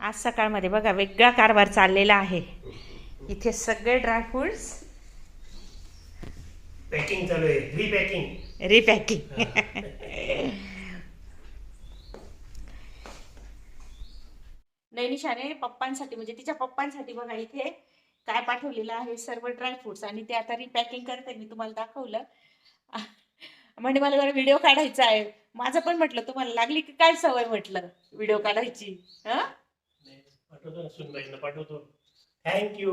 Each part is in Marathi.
आज सकाळमध्ये बघा वेगळा कारभार चाललेला आहे. इथे सगळे ड्रायफ्रुट्स पॅकिंग चालू आहे. रिपॅकिंग रिपॅकिंग नैनिशाने पप्पांसाठी म्हणजे तिच्या पप्पांसाठी बघा इथे काय पाठवलेलं आहे सर्व ड्रायफ्रुट्स आणि ते आता रिपॅकिंग करते मी तुम्हाला दाखवलं. म्हणजे मला जरा व्हिडिओ काढायचा आहे. माझं पण म्हटलं तुम्हाला लागली की काय सवय म्हटलं व्हिडिओ काढायची? हा? पाठवतो ना सुनबाईंना पाठवतो. थँक्यू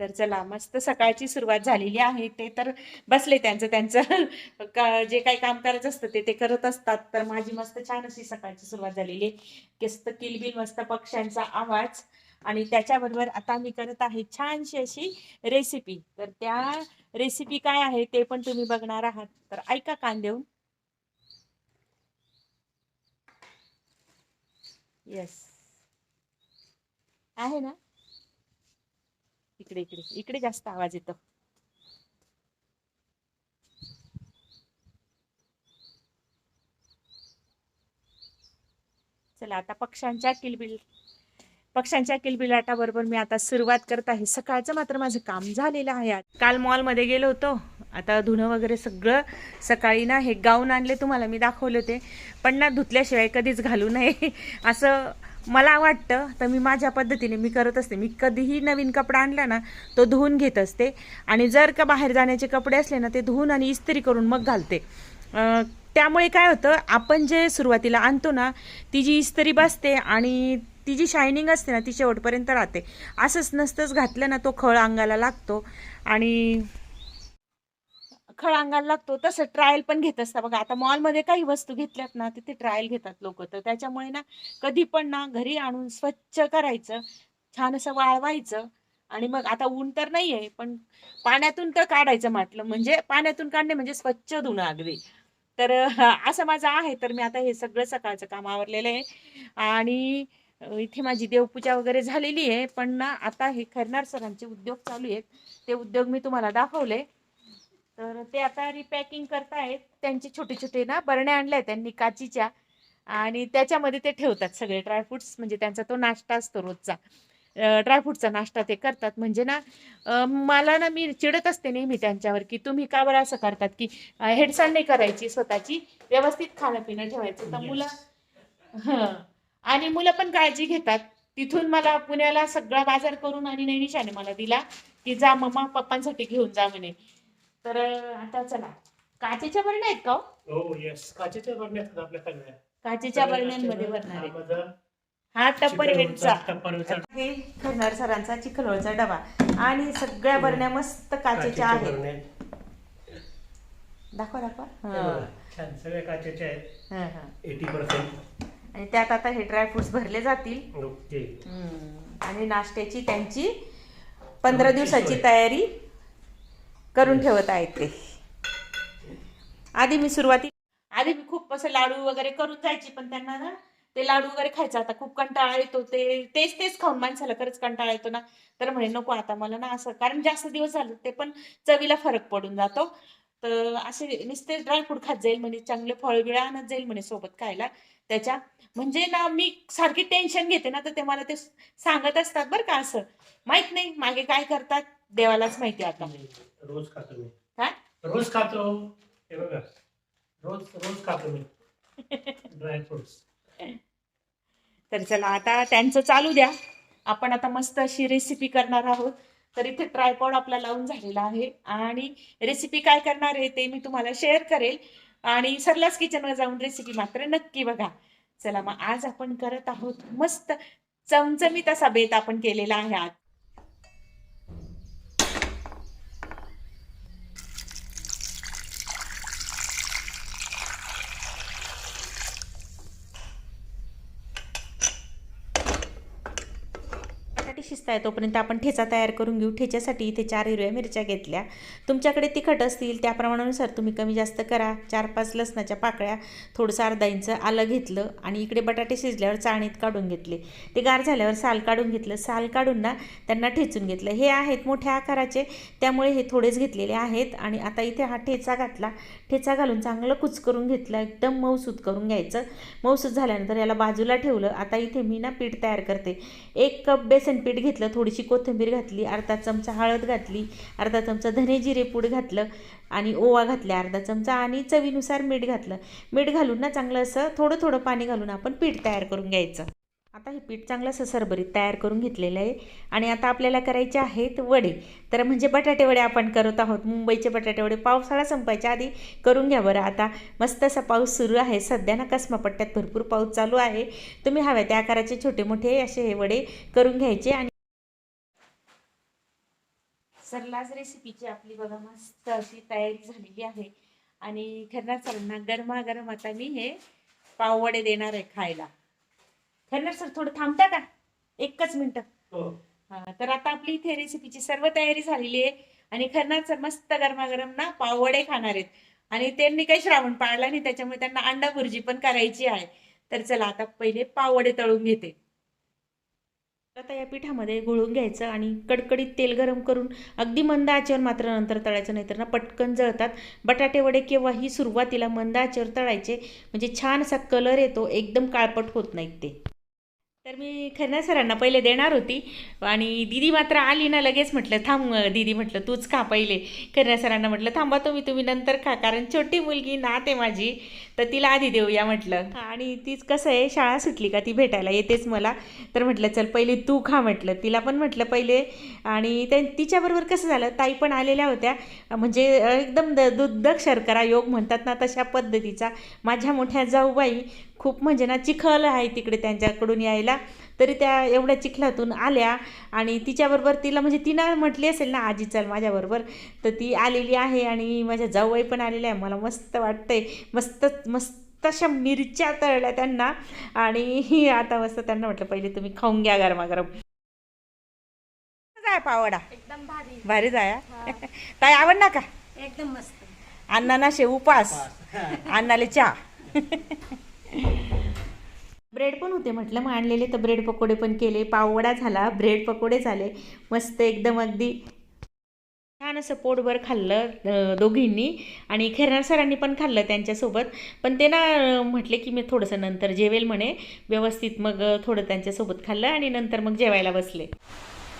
तर चला मस्त सकाळची सुरुवात झालेली आहे. ते तर बसले त्यांचं त्यांचं का- जे काही काम करायचं असतं ते ते करत असतात. तर माझी मस्त छान अशी सकाळची सुरुवात झालेली आहे. किस्त किलबिल मस्त पक्ष्यांचा आवाज. आणि त्याच्याबरोबर आता मी करत आहे छानशी अशी रेसिपी तर त्या रेसिपी काय आहे ते पण तुम्ही बघणार आहात. तर ऐका कान येस आहे ना? इकडे इकडे इकडे जास्त आवाज येतो. चला आता पक्ष्यांच्या किलबिल पक्ष्यांच्या किलबिलाटाबरोबर मी आता सुरुवात करत आहे. सकाळचं मात्र माझं काम झालेलं आहे आज. काल मॉलमध्ये गेलो होतो. आता धुणं वगैरे सगळं सकाळी ना हे गाऊन आणले तुम्हाला मी दाखवले होते. पण ना धुतल्याशिवाय कधीच घालू नये. असं मला वाटतं तर मी माझ्या पद्धतीने मी करत असते. मी कधीही नवीन कपडा आणला ना तो धुवून घेत असते. आणि जर का बाहेर जाण्याचे कपडे असले ना ते धुवून आणि इस्त्री करून मग घालते. त्यामुळे काय होतं आपण जे सुरुवातीला आणतो ना ती जी इस्त्री बसते आणि ती जी शायनिंग असते ना ती शेवटपर्यंत राहते. असंच नसतंच घातलं ना तो खळ अंगाला लागतो. आणि खळ अंगाला लागतो तसं ट्रायल पण घेत असतात. बघा आता मॉलमध्ये काही वस्तू घेतल्यात ना तिथे ट्रायल घेतात लोक. तर त्याच्यामुळे ना कधी पण ना घरी आणून स्वच्छ करायचं छान असं वाळवायचं आणि मग आता ऊन तर नाही आहे पण पाण्यातून तर काढायचं म्हटलं. म्हणजे पाण्यातून काढणे म्हणजे स्वच्छ धुणं अगदी. तर असं माझं आहे. तर मी आता हे सगळं सकाळचं काम आवरलेलं आहे. आणि इथे माझी देवपूजा वगैरे झालेली आहे. पण ना आता हे खरनार सरांचे उद्योग चालू आहेत. ते उद्योग मी तुम्हाला दाखवले. तर ते आता रिपॅकिंग करतायत. त्यांचे छोटे छोटे ना बरण्या आणल्या त्यांनी काचीच्या. आणि त्याच्यामध्ये ते ठेवतात सगळे ड्रायफ्रुट्स म्हणजे त्यांचा तो नाश्ता असतो रोजचा. ड्रायफ्रुटचा नाश्ता ते करतात. म्हणजे ना मला ना मी चिडत असते नेहमी त्यांच्यावर की तुम्ही का बरं असं करतात की हेडसाल नाही करायची स्वतःची व्यवस्थित खाणं पिणं ठेवायचं. तर मुलं हं. आणि मुलं पण काळजी घेतात. तिथून मला पुण्याला सगळा बाजार करून आणि नैनिशाने मला दिला की जा मम्मा पप्पांसाठी घेऊन जा म्हणे. तर आता चला. काचेच्या बरण्या आहेत का हो? हो येस काचेच्या बरण्या असतात आपल्या सगळ्या. काचेच्या बरण्यांमध्ये भरणार आहे हा टप्पर टप्परवेलचा हे खरनार सरांचा चिखलोळचा डबा. आणि सगळ्या बरण्या मस्त काचेच्या आहेत. बरण्या. दाखवा दाखवा. हे हं. छान सगळ्या काचेच्या आहेत. हं, हं. Eighty percent. आणि त्यात आता हे ड्रायफ्रुट्स भरले जातील. ओके. आणि नाश्त्याची त्यांची पंधरा दिवसाची तयारी. करून ठेवत आहेत ते. आधी मी सुरुवाती आधी मी खूप असं लाडू वगैरे करून जायची पण त्यांना ना ते लाडू वगैरे खायचं. आता खूप कंटाळा येतो ते तेच तेच खाऊन माणसाला खरंच कंटाळा येतो ना. तर म्हणे नको आता मला ना असं. कारण जास्त दिवस झाले ते पण चवीला फरक पडून जातो. तर असे नुसते ड्रायफ्रूट खात जाईल म्हणे चांगले फळ बिळं आणत जाईल म्हणे सोबत खायला. त्याच्या म्हणजे ना मी सारखी टेन्शन घेते ना तर ते मला ते सांगत असतात बरं का असं. माहीत नाही मागे काय करतात. देवालाच माहिती आता. रोज खातो मी काय रोज खातो हे बघा. रोज रोज खातो मी ड्रायफ्रुट्स तर चला आता त्यांचं चालू द्या. आपण आता मस्त अशी रेसिपी करणार आहोत. तर इथे ट्रायपॉड आपला लावून झालेला आहे. आणि रेसिपी काय करणार आहे ते मी तुम्हाला शेअर करेल. आणि सरलाच किचनवर जाऊन रेसिपी मात्र नक्की बघा. चला मग आज आपण करत आहोत मस्त चमचमीत असा बेत आपण केलेला आहे आज बटाटे शिजताय तोपर्यंत आपण ठेचा तयार करून घेऊ. ठेच्यासाठी इथे चार हिरव्या मिरच्या घेतल्या. तुमच्याकडे तिखट असतील त्या प्रमाणानुसार तुम्ही कमी जास्त करा. चार पाच लसणाच्या पाकळ्या थोडंसं अर्धा इंच आलं घेतलं आणि इकडे बटाटे शिजल्यावर चाळणीत काढून घेतले. ते गार झाल्यावर साल काढून घेतलं. साल काढून ना त्यांना ठेचून घेतलं. हे आहेत मोठ्या आकाराचे त्यामुळे हे थोडेच घेतलेले आहेत आणि आता इथे हा ठेचा घातला. ठेचा घालून चांगलं कुच करून घेतलं. एकदम मऊसूत करून घ्यायचं. मऊसूत झाल्यानंतर याला बाजूला ठेवलं. आता इथे मी ना पीठ तयार करते. एक कप बेसन पीठ घेतलं थोडीशी कोथिंबीर घातली अर्धा चमचा हळद घातली अर्धा चमचा धने जिरे पूड घातलं आणि ओवा घातल्या अर्धा चमचा आणि चवीनुसार मीठ घातलं. मीठ घालून ना चांगलं असं थोडं थोडं पाणी घालून आपण पीठ तयार करून घ्यायचं. आता हे पीठ चांगलं असं सरभरीत तयार करून घेतलेलं आहे. आणि आता आपल्याला करायचे आहेत वडे. तर म्हणजे बटाटे वडे आपण करत आहोत. मुंबईचे बटाटे वडे पावसाळा संपायच्या आधी करून घ्या बरं. आता मस्त असा पाऊस सुरू आहे. सध्या ना कसमापट्ट्यात भरपूर पाऊस चालू आहे. तुम्ही हव्या त्या आकाराचे छोटे मोठे असे हे वडे करून घ्यायचे आणि सरलाज रेसिपीची आपली बघा मस्त अशी तयारी झालेली आहे. आणि खरणार सरांना गरमागरम आता मी हे पाववडे देणार आहे खायला. खरणार सर थोडं थांबता का? एकच मिनटं. हो. तर आता आपली इथे रेसिपीची सर्व तयारी झालेली आहे. आणि खरणार सर मस्त गरमागरम ना पाववडे खाणार आहेत. आणि त्यांनी काही श्रावण पाळला नाही त्याच्यामुळे त्यांना अंडा भुर्जी पण करायची आहे. तर चला आता पहिले पाववडे तळून घेते. आता या पिठामध्ये गुळून घ्यायचं आणि कडकडीत तेल गरम करून अगदी मंद आचेवर मात्र नंतर तळायचं नाहीतर ना पटकन जळतात. बटाटे वडे केव्हाही सुरुवातीला मंद आचेवर तळायचे. म्हणजे छान असा कलर येतो एकदम काळपट होत नाहीत ते. तर मी खन्ना सरांना पहिले देणार होती. आणि दिदी मात्र आली ना लगेच म्हटलं थांब दिदी म्हटलं तूच खा पहिले. खन्ना सरांना म्हटलं थांबा तुम्ही तुम्ही नंतर खा कारण छोटी मुलगी नात आहे माझी तर तिला आधी देऊया म्हटलं. आणि तीच कसं आहे शाळा सुटली का ती भेटायला येतेच मला. तर म्हटलं चल पहिले तू खा म्हटलं. तिला पण म्हटलं पहिले. आणि त्या तिच्याबरोबर कसं झालं ताई पण आलेल्या होत्या. म्हणजे एकदम द दुग्ध शर्करा योग म्हणतात ना तशा पद्धतीचा. माझ्या मोठ्या जाऊबाई खूप म्हणजे ना चिखल आहे तिकडे त्यांच्याकडून यायला. तरी त्या एवढ्या चिखलातून आल्या आणि तिच्याबरोबर तिला म्हणजे तिनं म्हटली असेल ना आजी चल माझ्याबरोबर. तर ती आलेली आहे आणि माझ्या जाऊबाई पण आलेल्या आहे. मला मस्त वाटतंय. मस्त मस्त अशा मिरच्या तळल्या त्यांना. आणि ही आता मस्त त्यांना म्हटलं पहिले तुम्ही खाऊन घ्या गरमागरम. जाय पावडा. एकदम भारी. भारी जाया. ताई आवडला का? एकदम मस्त. अण्णाना शेव उपास. अण्णाले चहा. ब्रेड पण होते म्हटलं मग आणलेले तर ब्रेड पकोडे पण केले. पाववडा झाला ब्रेड पकोडे झाले. मस्त एकदम अगदी छान असं पोटभर खाल्लं दोघींनी. आणि खेरणार सरांनी पण खाल्लं त्यांच्यासोबत. पण ते ना म्हटले की मी थोडंसं नंतर जेवेल म्हणे. व्यवस्थित मग थोडं त्यांच्यासोबत खाल्लं आणि नंतर मग जेवायला बसले.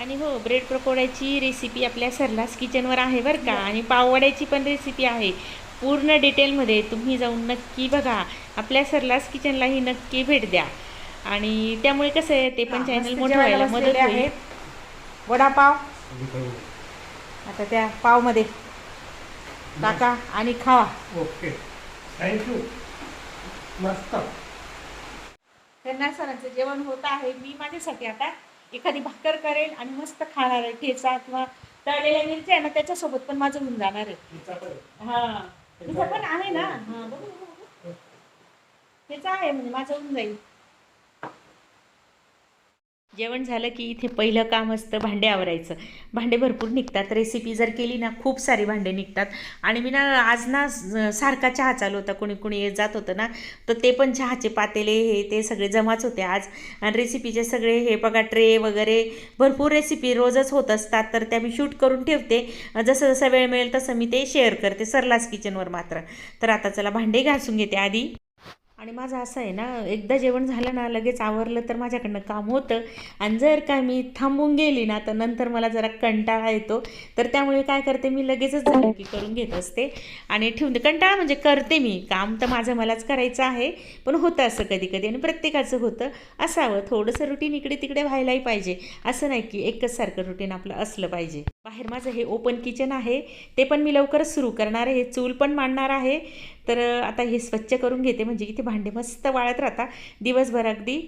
आणि हो ब्रेड पकोड्याची रेसिपी आपल्या सरलास किचनवर आहे बरं का. आणि पाववड्याची पण रेसिपी आहे. पूर्ण डिटेलमध्ये तुम्ही जाऊन नक्की बघा. आपल्या सरलास किचनलाही नक्की भेट द्या. आणि त्यामुळे कसं आहे ते पण चॅनल मोठं व्हायला मदत होईल. वडापाव. आता त्या पावमध्ये. टाका आणि खावा. ओके. थँक्यू मस्त. त्यांना सरांचं जेवण होत आहे. मी माझ्यासाठी आता एखादी भाकर करेल आणि मस्त खाणार आहे. ठेचा किंवा तळलेल्या मिरच्या आहे ना त्याच्यासोबत पण माझं होऊन जाणार आहे. हा. पण आहे ना हा बघू, बघू, बघू. त्याचं आहे म्हणजे माझं होऊन जाईल जेवण झालं की इथे पहिलं काम असतं भांडे आवरायचं. भांडे भरपूर निघतात. रेसिपी जर केली ना खूप सारी भांडे निघतात. आणि मी ना आज ना सारखा चहा चालू होता. कोणी कोणी येत जात होतं ना तर ते पण चहाचे पातेले हे ते सगळे जमाच होते आज. आणि रेसिपीचे सगळे हे बघा ट्रे वगैरे भरपूर रेसिपी रोजच होत असतात. तर त्या मी शूट करून ठेवते. जसं जसं वेळ मिळेल तसं मी ते शेअर करते. सरलास किचनवर मात्र. तर आता चला भांडे घासून घेते आधी. आणि माझं असं आहे ना एकदा जेवण झालं ना लगेच आवरलं तर माझ्याकडनं काम होतं. आणि जर का मी थांबून गेली ना तर नंतर मला जरा कंटाळा येतो. तर त्यामुळे काय करते मी लगेचच झालं की करून घेत असते. आणि ठेवून कंटाळा म्हणजे करते मी. काम तर माझं मलाच करायचं आहे पण होतं असं कधी कधी आणि प्रत्येकाचं होतं. असावं थोडंसं रुटीन इकडे तिकडे व्हायलाही पाहिजे. असं नाही की एकच सारखं रुटीन आपलं असलं पाहिजे. बाहेर माझं हे ओपन किचन आहे. ते पण मी लवकरच सुरू करणार आहे. चूल पण मांडणार आहे. तर आता हे स्वच्छ करून घेते. म्हणजे इथे भांडे मस्त वाळत राहता दिवसभर अगदी.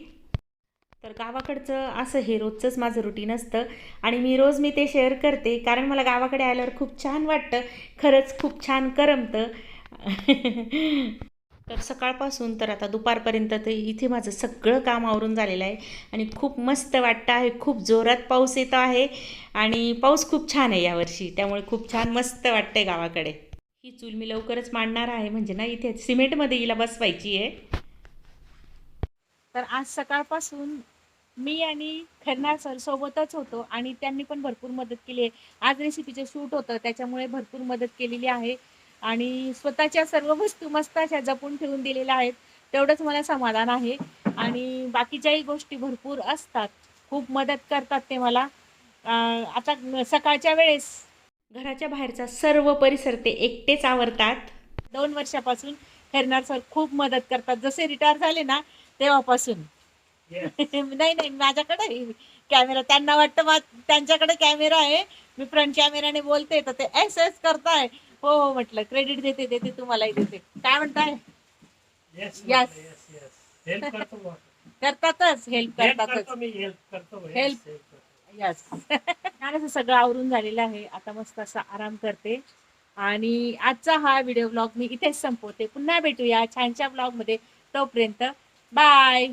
तर गावाकडचं असं हे रोजचंच माझं रुटीन असतं. आणि मी रोज मी ते शेअर करते. कारण मला गावाकडे आल्यावर खूप छान वाटतं. खरंच खूप छान करमतं. तर सकाळपासून तर आता दुपारपर्यंत ते इथे माझं सगळं काम आवरून झालेलं आहे. आणि खूप मस्त वाटतं आहे. खूप जोरात पाऊस येतो आहे. आणि पाऊस खूप छान आहे यावर्षी त्यामुळे खूप छान मस्त वाटतं आहे गावाकडे. ही चूल मी लवकरच मांडणार आहे. म्हणजे ना इथे सिमेंटमध्ये हिला बसवायची आहे. तर आज सकाळपासून मी आणि खन्ना सर सोबतच होतो आणि त्यांनी पण भरपूर मदत केली आहे. आज रेसिपीचं शूट होतं. त्याच्यामुळे भरपूर मदत केलेली आहे. आणि स्वतःच्या सर्व वस्तू मस्त अशा जपून ठेवून दिलेल्या आहेत. तेवढंच मला समाधान आहे. आणि बाकीच्याही गोष्टी भरपूर असतात. खूप मदत करतात ते मला. आता सकाळच्या वेळेस घराच्या बाहेरचा सर्व परिसर ते एकटेच आवरतात. दोन वर्षापासून खरनार सर खूप मदत करतात. जसे रिटायर झाले ना तेव्हापासून. नाही नाही माझ्याकडे कॅमेरा त्यांना वाटतं त्यांच्याकडे कॅमेरा आहे. मी फ्रंट कॅमेराने बोलते तर ते एस एस करताय. हो हो म्हटलं. क्रेडिट देते देते तुम्हालाही देते. काय म्हणताय? Yes. करतो. करतातच हेल्प Help करतातच. करतो मी help करतो yes, Help. help करतो. यस छान असं सगळं आवरून झालेलं आहे. आता मस्त असा आराम करते. आणि आजचा हा व्हिडिओ ब्लॉग मी इथेच संपवते. पुन्हा भेटूया छानशा ब्लॉगमध्ये. तोपर्यंत बाय